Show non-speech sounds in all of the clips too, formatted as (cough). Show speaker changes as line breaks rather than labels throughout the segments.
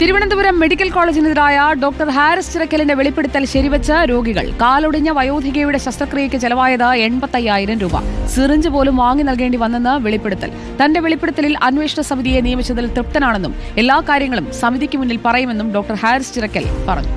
Thiruvananthapuram medical കോളേജിനെതിരായ doctor Haris ചിറക്കലിന്റെ വെളിപ്പെടുത്തൽ ശരിവച്ച രോഗികൾ. കാലൊടിഞ്ഞ വയോധികയുടെ ശസ്ത്രക്രിയയ്ക്ക് ചെലവായത് എൺപത്തയ്യായിരം രൂപ. സിറിഞ്ച് പോലും വാങ്ങി നൽകേണ്ടി വന്നെന്ന് വെളിപ്പെടുത്തൽ. തന്റെ വെളിപ്പെടുത്തലിൽ അന്വേഷണ സമിതിയെ നിയമിച്ചതിൽ തൃപ്തനാണെന്നും എല്ലാ കാര്യങ്ങളും സമിതിക്ക് മുന്നിൽ പറയുമെന്നും ഡോക്ടർ ഹാരിസ് ചിറക്കൽ പറഞ്ഞു.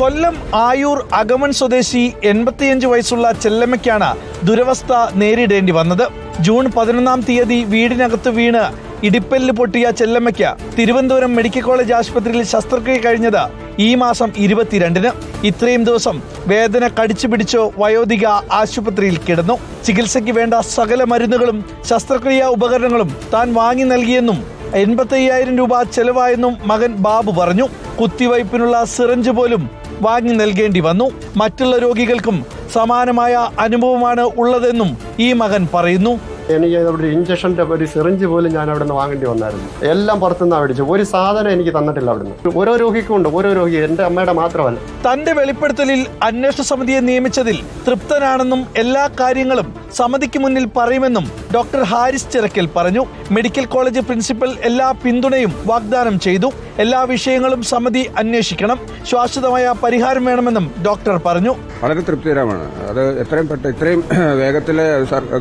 കൊല്ലം ആയൂർ അഗമൺ സ്വദേശി എൺപത്തിയഞ്ച് വയസ്സുള്ള ചെല്ലമ്മയ്ക്കാണ് ദുരവസ്ഥ നേരിടേണ്ടി വന്നത്. ജൂൺ പതിനൊന്നാം തീയതി വീടിനകത്ത് വീണ് ഇടിപ്പല്ല് പൊട്ടിയ ചെല്ലമ്മയ്ക്ക് തിരുവനന്തപുരം മെഡിക്കൽ കോളേജ് ആശുപത്രിയിൽ ശസ്ത്രക്രിയ കഴിഞ്ഞത് ഈ മാസം ഇരുപത്തിരണ്ടിന്. ഇത്രയും ദിവസം വേദന കടിച്ചു പിടിച്ചോ വയോധിക ആശുപത്രിയിൽ കിടന്നു. ചികിത്സയ്ക്ക് വേണ്ട സകല മരുന്നുകളും ശസ്ത്രക്രിയാ ഉപകരണങ്ങളും താൻ വാങ്ങി നൽകിയെന്നും എൺപത്തയ്യായിരം രൂപ ചെലവായെന്നും മകൻ ബാബു പറഞ്ഞു. കുത്തിവയ്പ്പിനുള്ള സിറഞ്ച് പോലും വാങ്ങി നൽകേണ്ടി വന്നു. മറ്റുള്ള രോഗികൾക്കും സമാനമായ അനുഭവമാണ് ഉള്ളതെന്നും ഈ മകൻ പറയുന്നു.
എനിക്ക് അവിടെ ഇഞ്ചക്ഷന്റെ ഒരു സിറിഞ്ച് പോലും ഞാൻ അവിടെ നിന്ന് വാങ്ങേണ്ടി വന്നായിരുന്നു. എല്ലാം പുറത്തുനിന്ന് മേടിച്ചു ഒരു സാധനം എനിക്ക് തന്നിട്ടില്ല അവിടുന്ന്. ഓരോ രോഗിക്കും ഉണ്ട് ഓരോ രോഗി. എന്റെ അമ്മയുടെ മാത്രമല്ല.
തന്റെ വെളിപ്പെടുത്തലിൽ അന്വേഷണ സമിതിയെ നിയമിച്ചതിൽ തൃപ്തനാണെന്നും എല്ലാ കാര്യങ്ങളും സമിതിക്ക് മുന്നിൽ പറയുമെന്നും ഡോക്ടർ ഹാരിസ് ചിറക്കൽ പറഞ്ഞു. മെഡിക്കൽ കോളേജ് പ്രിൻസിപ്പൽ എല്ലാ പിന്തുണയും വാഗ്ദാനം ചെയ്തു. എല്ലാ വിഷയങ്ങളും സമിതി അന്വേഷിക്കണം. ശാശ്വതമായ പരിഹാരം വേണമെന്നും ഡോക്ടർ പറഞ്ഞു.
വളരെ തൃപ്തികരമാണ്. അത് എത്രയും പെട്ടെന്ന് ഇത്രയും (clears throat) വേഗത്തിൽ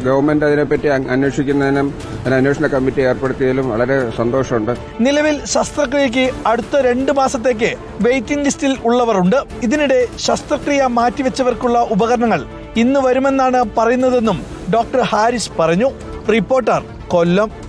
ഗവൺമെന്റ് അതിനെപ്പറ്റി അന്വേഷിക്കുന്നതിനും അന്വേഷണ കമ്മിറ്റി ഏർപ്പെടുത്തിയതിലും വളരെ സന്തോഷമുണ്ട്.
നിലവിൽ ശസ്ത്രക്രിയയ്ക്ക് അടുത്ത രണ്ട് മാസത്തേക്ക് വെയിറ്റിംഗ് ലിസ്റ്റിൽ ഉള്ളവരുണ്ട്. ഇതിനിടെ ശസ്ത്രക്രിയ മാറ്റിവെച്ചവർക്കുള്ള ഉപകരണങ്ങൾ ഇന്ന് വരുമെന്നാണ് പറയുന്നതെന്നും ഡോക്ടർ ഹാരിസ് പറഞ്ഞു. റിപ്പോർട്ടർ കൊല്ലം.